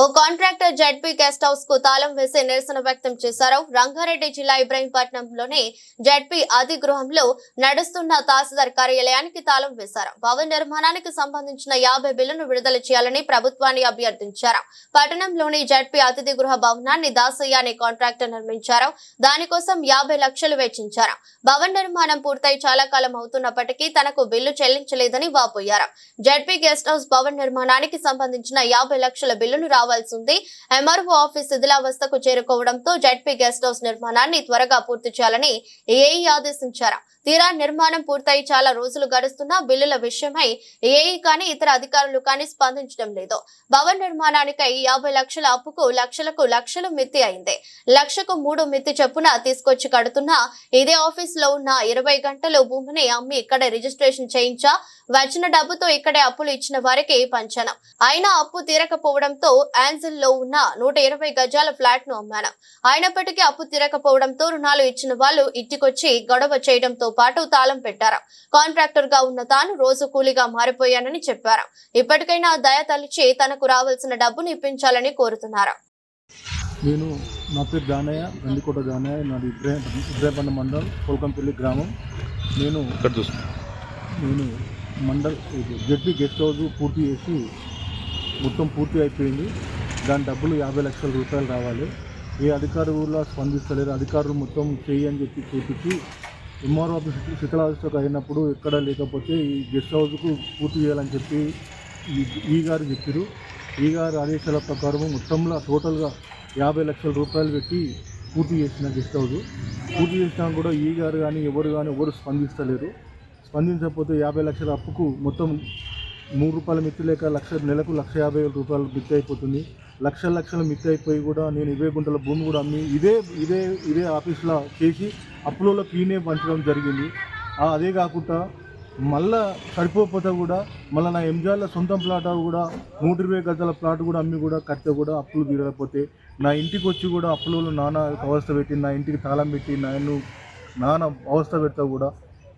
ఓ contractor ZP guest హౌస్కు తాళం వేసి నిరసన వ్యక్తం చేశారు. రంగారెడ్డి జిల్లా ఇబ్రహీంపట్నంలోని జడ్పీ అధిగృహంలో నడుస్తున్న తహసీల్దార్ కార్యాలయానికి తాళం వేశారు. భవన నిర్మాణానికి సంబంధించిన యాభై బిల్లును విడుదల చేయాలని ప్రభుత్వాన్ని అభ్యర్థించారు. పట్టణంలోని జడ్పీ అతిథి గృహ భవనాన్ని దాసయ్య అనే కాంట్రాక్టర్ నిర్మించారు. దానికోసం యాభై లక్షలు వెచ్చించారు. భవన నిర్మాణం పూర్తయి చాలా కాలం అవుతున్నప్పటికీ తనకు బిల్లు చెల్లించలేదని వాపోయారు. జడ్పీ గెస్ట్ హౌస్ భవన నిర్మాణానికి సంబంధించిన యాభై లక్షల బిల్లును రావాల్సి ఉంది ఎంఆర్ఓ ఆఫీస్ శిథిలావస్థకు చేరుకోవడంతో జడ్పీ గెస్ట్ హౌస్ నిర్మాణాన్ని త్వరగా పూర్తి చేయాలని ఏఈ ఆదేశించారు. తీరా నిర్మాణం పూర్తయి చాలా రోజులు గడుస్తున్నా బిల్లుల విషయమై ఏఈ కానీ ఇతర అధికారులు కానీ స్పందించడం లేదు. భవన్ నిర్మాణానికై యాభై లక్షల అప్పుకు లక్షలకు లక్షలు మిత్తి అయింది. లక్షకు మూడు మిత్తి చొప్పున తీసుకొచ్చి కడుతున్నా ఇదే ఆఫీస్లో ఉన్న ఇరవై గంటలు భూమిని అమ్మి ఇక్కడే రిజిస్ట్రేషన్ చేయించా వచ్చిన డబ్బుతో ఇక్కడే అప్పులు ఇచ్చిన వారికి పంచాను. అయినా అప్పు తీరకపోవడంతో ఆన్సిల్లో ఉన్న నూట ఇరవై గజాల ఫ్లాట్ను అమ్మాను. అయినప్పటికీ అప్పు తీరకపోవడంతో రుణాలు ఇచ్చిన వాళ్ళు ఇంటికొచ్చి గొడవ చేయడంతో పాటు తాళం పెట్టారు. కాంట్రాక్టర్గా ఉన్న తాను రోజు కూలీగా మారిపోయానని చెప్పారు. ఇప్పటికైనా దయ తలిచి తనకు రావాల్సిన డబ్బును ఇప్పించాలని కోరుతున్నారు. నేను నా పేరు జానయ్య గండికోట జానయ్య నాది ఇబ్రాహిం ఇబ్రాహింపట్నం మండల్ కోల్కంపల్లి గ్రామం. నేను నేను మండల్ జడ్పీ గెస్ట్ హౌస్ పూర్తి చేసి మొత్తం పూర్తి అయిపోయింది. దాని డబ్బులు యాభై లక్షల రూపాయలు రావాలి. ఏ అధికారులు స్పందిస్తలేరు అధికారులు మొత్తం చేయి అని చెప్పి చూపించి ఎంఆర్ ఆఫీస్ శిథిలావస్థకు అయినప్పుడు ఎక్కడ లేకపోతే ఈ గెస్ట్ హౌస్కు పూర్తి చేయాలని చెప్పి ఈ- గారు చెప్పారు ఈ గారి ఆదేశాల ప్రకారం మొత్తంలో టోటల్గా యాభై లక్షల రూపాయలు పెట్టి పూర్తి చేసిన గెస్ట్ హౌస్. పూర్తి చేసినా కూడా ఈ గారు కానీ ఎవరు కానీ ఎవరు స్పందిస్తలేరు. స్పందించకపోతే యాభై లక్షల అప్పుకు మొత్తం మూడు రూపాయల మిత్తి లేక లక్ష నెలకు లక్ష యాభై వేల రూపాయలు మిత్తి అయిపోతుంది. లక్షల లక్షల మిత్తి అయిపోయి కూడా నేను ఇవే గుంటల భూమి కూడా అమ్మి ఇదే ఇదే ఇదే ఆఫీస్లో చేసి అప్పులలో క్లీనే పంచడం జరిగింది. అదే కాకుండా మళ్ళా సరిపోకపోతే కూడా మళ్ళీ నా ఎంజాయ్ల సొంతం ప్లాట్ కూడా నూట ఇరవై గజాల ప్లాట్ కూడా అమ్మి కూడా కడితే కూడా అప్పులు తీరకపోతే నా ఇంటికి వచ్చి కూడా అప్పులలో నాన్న అవస్థ పెట్టి నా ఇంటికి తాళం పెట్టి నన్ను నాన్న అవస్థ పెడతా కూడా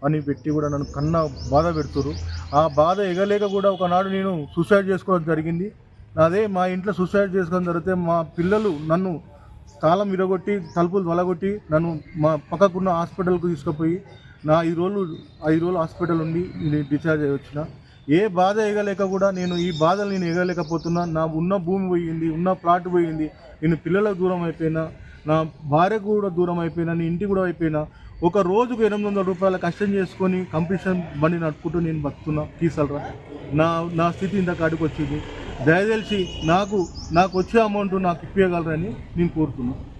అని పెట్టి కూడా నన్ను కన్నా బాధ పెడుతురు ఆ బాధ ఎగలేక కూడా ఒకనాడు నేను సూసైడ్ చేసుకోవడం జరిగింది. అదే మా ఇంట్లో సూసైడ్ చేసుకోవడం జరిగితే మా పిల్లలు నన్ను తాళం విరగొట్టి తలుపులు వలగొట్టి నన్ను మా పక్కకున్న హాస్పిటల్కు తీసుకుపోయి నా ఐదు రోజులు ఐదు రోజులు హాస్పిటల్ ఉండి నేను డిశ్చార్జ్ అయ్యి వచ్చిన. ఏ బాధ ఎగలేక కూడా నేను ఈ బాధలు నేను ఎగలేకపోతున్నా. నా ఉన్న భూమి పోయింది ఉన్న ప్లాట్ పోయింది. నేను పిల్లలకు దూరం అయిపోయినా నా భార్యకు కూడా దూరం అయిపోయినా నేను ఇంటికి కూడా అయిపోయినా. ఒక రోజుకు ఎనిమిది వందల రూపాయలు కష్టం చేసుకొని కంపిటీషన్ బండి నడుపుకుంటూ నేను బతుకున్నా తీసలరా నా నా స్థితి ఇంత కాడికి వచ్చింది. దయచేసి నాకు నాకు వచ్చే అమౌంట్ నాకు ఇప్పగలరని నేను కోరుతున్నాను.